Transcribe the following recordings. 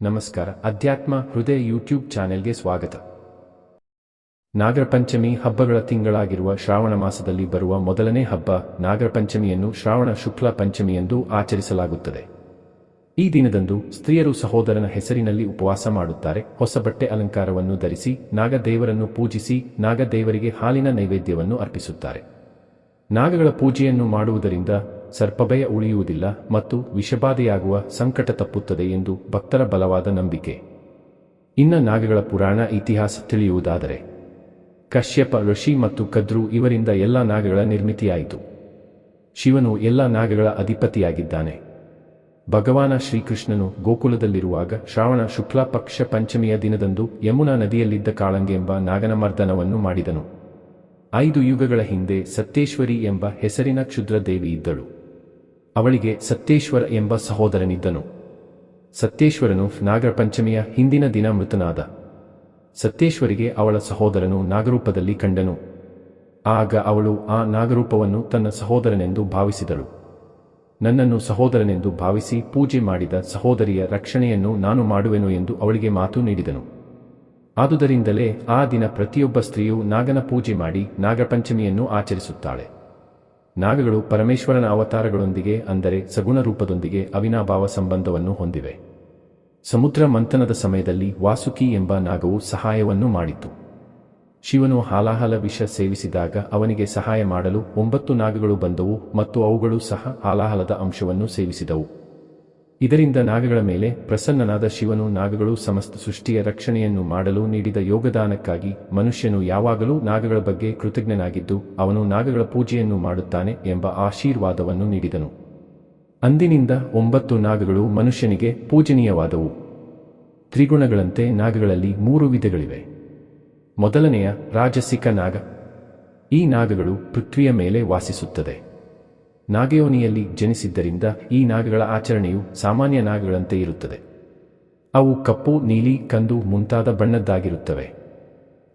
ನಮಸ್ಕಾರ. ಅಧ್ಯಾತ್ಮ ಹೃದಯ ಯೂಟ್ಯೂಬ್ ಚಾನೆಲ್ಗೆ ಸ್ವಾಗತ. ನಾಗರ ಪಂಚಮಿ ಹಬ್ಬಗಳ ತಿಂಗಳಾಗಿರುವ ಶ್ರಾವಣ ಮಾಸದಲ್ಲಿ ಬರುವ ಮೊದಲನೇ ಹಬ್ಬ ನಾಗರ ಪಂಚಮಿಯನ್ನು ಶ್ರಾವಣ ಶುಕ್ಲ ಪಂಚಮಿ ಎಂದು ಆಚರಿಸಲಾಗುತ್ತದೆ. ಈ ದಿನದಂದು ಸ್ತ್ರೀಯರು ಸಹೋದರನ ಹೆಸರಿನಲ್ಲಿ ಉಪವಾಸ ಮಾಡುತ್ತಾರೆ. ಹೊಸ ಬಟ್ಟೆ ಅಲಂಕಾರವನ್ನು ಧರಿಸಿ ನಾಗದೇವರನ್ನು ಪೂಜಿಸಿ ನಾಗದೇವರಿಗೆ ಹಾಲಿನ ನೈವೇದ್ಯವನ್ನು ಅರ್ಪಿಸುತ್ತಾರೆ. ನಾಗಗಳ ಪೂಜೆಯನ್ನು ಮಾಡುವುದರಿಂದ ಸರ್ಪಭಯ ಉಳಿಯುವುದಿಲ್ಲ ಮತ್ತು ವಿಷಬಾಧೆಯಾಗುವ ಸಂಕಟ ತಪ್ಪುತ್ತದೆ ಎಂದು ಭಕ್ತರ ಬಲವಾದ ನಂಬಿಕೆ. ಇನ್ನ ನಾಗಗಳ ಪುರಾಣ ಇತಿಹಾಸ ತಿಳಿಯುವುದಾದರೆ, ಕಶ್ಯಪ, ಋಷಿ ಮತ್ತು ಕದ್ರು ಇವರಿಂದ ಎಲ್ಲ ನಾಗಗಳ ನಿರ್ಮಿತಿಯಾಯಿತು. ಶಿವನು ಎಲ್ಲ ನಾಗಗಳ ಅಧಿಪತಿಯಾಗಿದ್ದಾನೆ. ಭಗವಾನ ಶ್ರೀಕೃಷ್ಣನು ಗೋಕುಲದಲ್ಲಿರುವಾಗ ಶ್ರಾವಣ ಶುಕ್ಲ ಪಕ್ಷ ಪಂಚಮಿಯ ದಿನದಂದು ಯಮುನಾ ನದಿಯಲ್ಲಿದ್ದ ಕಾಳಂಗೆ ಎಂಬ ನಾಗನ ಮರ್ದನವನ್ನು ಮಾಡಿದನು. ಐದು ಯುಗಗಳ ಹಿಂದೆ ಸತ್ಯೇಶ್ವರಿ ಎಂಬ ಹೆಸರಿನ ಕ್ಷುದ್ರ ದೇವಿ ಇದ್ದಳು. ಅವಳಿಗೆ ಸತ್ಯೇಶ್ವರ ಎಂಬ ಸಹೋದರನಿದ್ದನು. ಸತ್ಯೇಶ್ವರನು ನಾಗರ ಪಂಚಮಿಯ ಹಿಂದಿನ ದಿನ ಮೃತನಾದ. ಸತ್ಯೇಶ್ವರಿಗೆ ಅವಳ ಸಹೋದರನು ನಾಗರೂಪದಲ್ಲಿ ಕಂಡನು. ಆಗ ಅವಳು ಆ ನಾಗರೂಪವನ್ನು ತನ್ನ ಸಹೋದರನೆಂದು ಭಾವಿಸಿದಳು. ನನ್ನನ್ನು ಸಹೋದರನೆಂದು ಭಾವಿಸಿ ಪೂಜೆ ಮಾಡಿದ ಸಹೋದರಿಯ ರಕ್ಷಣೆಯನ್ನು ನಾನು ಮಾಡುವೆನು ಎಂದು ಅವಳಿಗೆ ಮಾತು ನೀಡಿದನು. ಆದುದರಿಂದಲೇ ಆ ದಿನ ಪ್ರತಿಯೊಬ್ಬ ಸ್ತ್ರೀಯು ನಾಗನ ಪೂಜೆ ಮಾಡಿ ನಾಗಪಂಚಮಿಯನ್ನು ಆಚರಿಸುತ್ತಾಳೆ. ನಾಗಗಳು ಪರಮೇಶ್ವರನ ಅವತಾರಗಳೊಂದಿಗೆ, ಅಂದರೆ ಸಗುಣ ರೂಪದೊಂದಿಗೆ ಅವಿನಾಭಾವ ಸಂಬಂಧವನ್ನು ಹೊಂದಿವೆ. ಸಮುದ್ರ ಮಂಥನದ ಸಮಯದಲ್ಲಿ ವಾಸುಕಿ ಎಂಬ ನಾಗವು ಸಹಾಯವನ್ನು ಮಾಡಿತು. ಶಿವನು ಹಾಲಾಹಲ ವಿಷ ಸೇವಿಸಿದಾಗ ಅವನಿಗೆ ಸಹಾಯ ಮಾಡಲು ಒಂಬತ್ತು ನಾಗಗಳು ಬಂದವು ಮತ್ತು ಅವುಗಳು ಸಹ ಹಾಲಾಹಲದ ಅಂಶವನ್ನು ಸೇವಿಸಿದವು. ಇದರಿಂದ ನಾಗಗಳ ಮೇಲೆ ಪ್ರಸನ್ನನಾದ ಶಿವನು ನಾಗಗಳು ಸಮಸ್ತ ಸೃಷ್ಟಿಯ ರಕ್ಷಣೆಯನ್ನು ಮಾಡಲು ನೀಡಿದ ಯೋಗದಾನಕ್ಕಾಗಿ ಮನುಷ್ಯನು ಯಾವಾಗಲೂ ನಾಗಗಳ ಬಗ್ಗೆ ಕೃತಜ್ಞನಾಗಿದ್ದು ಅವನು ನಾಗಗಳ ಪೂಜೆಯನ್ನು ಮಾಡುತ್ತಾನೆ ಎಂಬ ಆಶೀರ್ವಾದವನ್ನು ನೀಡಿದನು. ಅಂದಿನಿಂದ ಒಂಬತ್ತು ನಾಗಗಳು ಮನುಷ್ಯನಿಗೆ ಪೂಜನೀಯವಾದವು. ತ್ರಿಗುಣಗಳಂತೆ ನಾಗಗಳಲ್ಲಿ ಮೂರು ವಿಧಗಳಿವೆ. ಮೊದಲನೆಯ ರಾಜಸಿಕ ನಾಗ. ಈ ನಾಗಗಳು ಪೃಥ್ವಿಯ ಮೇಲೆ ವಾಸಿಸುತ್ತದೆ. ನಾಗಯೋನಿಯಲ್ಲಿ ಜನಿಸಿದ್ದರಿಂದ ಈ ನಾಗಗಳ ಆಚರಣೆಯು ಸಾಮಾನ್ಯ ನಾಗಗಳಂತೆ ಇರುತ್ತದೆ. ಅವು ಕಪ್ಪು, ನೀಲಿ, ಕಂದು ಮುಂತಾದ ಬಣ್ಣದ್ದಾಗಿರುತ್ತವೆ.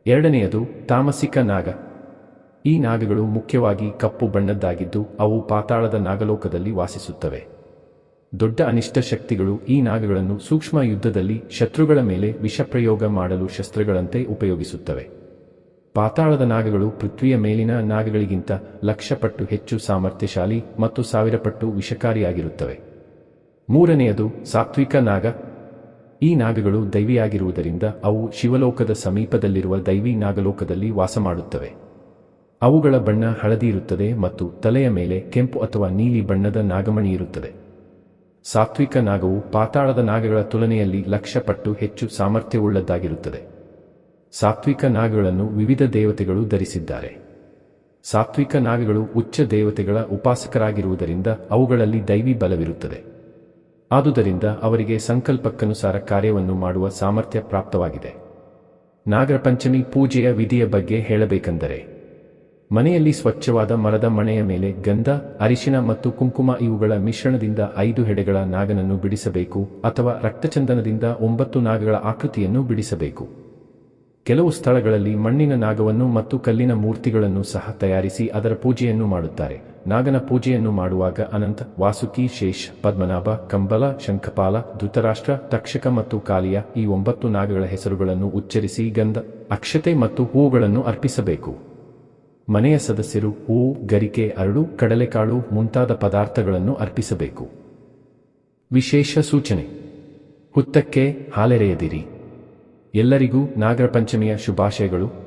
ಎರಡನೆಯದು ತಾಮಸಿಕ ನಾಗ. ಈ ನಾಗಗಳು ಮುಖ್ಯವಾಗಿ ಕಪ್ಪು ಬಣ್ಣದ್ದಾಗಿದ್ದು ಅವು ಪಾತಾಳದ ನಾಗಲೋಕದಲ್ಲಿ ವಾಸಿಸುತ್ತವೆ. ದೊಡ್ಡ ಅನಿಷ್ಟ ಶಕ್ತಿಗಳು ಈ ನಾಗಗಳನ್ನು ಸೂಕ್ಷ್ಮ ಯುದ್ಧದಲ್ಲಿ ಶತ್ರುಗಳ ಮೇಲೆ ವಿಷಪ್ರಯೋಗ ಮಾಡಲು ಶಸ್ತ್ರಗಳಂತೆ ಉಪಯೋಗಿಸುತ್ತವೆ. ಪಾತಾಳದ ನಾಗಗಳು ಪೃಥ್ವಿಯ ಮೇಲಿನ ನಾಗಗಳಿಗಿಂತ ಲಕ್ಷ ಪಟ್ಟು ಹೆಚ್ಚು ಸಾಮರ್ಥ್ಯಶಾಲಿ ಮತ್ತು ಸಾವಿರ ಪಟ್ಟು ವಿಷಕಾರಿಯಾಗಿರುತ್ತವೆ. ಮೂರನೆಯದು ಸಾತ್ವಿಕ ನಾಗ. ಈ ನಾಗಗಳು ದೈವಿಯಾಗಿರುವುದರಿಂದ ಅವು ಶಿವಲೋಕದ ಸಮೀಪದಲ್ಲಿರುವ ದೈವಿ ನಾಗಲೋಕದಲ್ಲಿ ವಾಸ ಮಾಡುತ್ತವೆ ಅವುಗಳ ಬಣ್ಣ ಹಳದಿ ಇರುತ್ತದೆ ಮತ್ತು ತಲೆಯ ಮೇಲೆ ಕೆಂಪು ಅಥವಾ ನೀಲಿ ಬಣ್ಣದ ನಾಗಮಣಿ ಇರುತ್ತದೆ ಸಾತ್ವಿಕ ನಾಗವು ಪಾತಾಳದ ನಾಗಗಳ ತುಲನೆಯಲ್ಲಿ ಲಕ್ಷ ಪಟ್ಟು ಹೆಚ್ಚು ಸಾಮರ್ಥ್ಯವುಳ್ಳದ್ದಾಗಿರುತ್ತದೆ. ಸಾತ್ವಿಕ ನಾಗಗಳನ್ನು ವಿವಿಧ ದೇವತೆಗಳು ಧರಿಸಿದ್ದಾರೆ. ಸಾತ್ವಿಕ ನಾಗಗಳು ಉಚ್ಚ ದೇವತೆಗಳ ಉಪಾಸಕರಾಗಿರುವುದರಿಂದ ಅವುಗಳಲ್ಲಿ ದೈವಿ ಬಲವಿರುತ್ತದೆ. ಆದುದರಿಂದ ಅವರಿಗೆ ಸಂಕಲ್ಪಕ್ಕನುಸಾರ ಕಾರ್ಯವನ್ನು ಮಾಡುವ ಸಾಮರ್ಥ್ಯ ಪ್ರಾಪ್ತವಾಗಿದೆ. ನಾಗರ ಪಂಚಮಿ ಪೂಜೆಯ ವಿಧಿಯ ಬಗ್ಗೆ ಹೇಳಬೇಕೆಂದರೆ, ಮನೆಯಲ್ಲಿ ಸ್ವಚ್ಛವಾದ ಮರದ ಮಣೆಯ ಮೇಲೆ ಗಂಧ, ಅರಿಶಿನ ಮತ್ತು ಕುಂಕುಮ ಇವುಗಳ ಮಿಶ್ರಣದಿಂದ ಐದು ಹೆಡೆಗಳ ನಾಗನನ್ನು ಬಿಡಿಸಬೇಕು ಅಥವಾ ರಕ್ತಚಂದನದಿಂದ ಒಂಬತ್ತು ನಾಗಗಳ ಆಕೃತಿಯನ್ನು ಬಿಡಿಸಬೇಕು. ಕೆಲವು ಸ್ಥಳಗಳಲ್ಲಿ ಮಣ್ಣಿನ ನಾಗವನ್ನು ಮತ್ತು ಕಲ್ಲಿನ ಮೂರ್ತಿಗಳನ್ನು ಸಹ ತಯಾರಿಸಿ ಅದರ ಪೂಜೆಯನ್ನು ಮಾಡುತ್ತಾರೆ. ನಾಗನ ಪೂಜೆಯನ್ನು ಮಾಡುವಾಗ ಅನಂತ, ವಾಸುಕಿ, ಶೇಷ್, ಪದ್ಮನಾಭ, ಕಂಬಲ, ಶಂಖಪಾಲ, ಧೃತರಾಷ್ಟ್ರ, ತಕ್ಷಕ ಮತ್ತು ಕಾಲಿಯ ಈ ಒಂಬತ್ತು ನಾಗಗಳ ಹೆಸರುಗಳನ್ನು ಉಚ್ಚರಿಸಿ ಗಂಧ, ಅಕ್ಷತೆ ಮತ್ತು ಹೂವುಗಳನ್ನು ಅರ್ಪಿಸಬೇಕು. ಮನೆಯ ಸದಸ್ಯರು ಹೂವು ಗರಿಕೆ, ಅರಳು, ಕಡಲೆಕಾಳು ಮುಂತಾದ ಪದಾರ್ಥಗಳನ್ನು ಅರ್ಪಿಸಬೇಕು. ವಿಶೇಷ ಸೂಚನೆ. ಹುತ್ತಕ್ಕೆ ಹಾಲೆರೆಯದಿರಿ. ಎಲ್ಲರಿಗೂ ನಾಗರ ಪಂಚಮಿಯ ಶುಭಾಶಯಗಳು.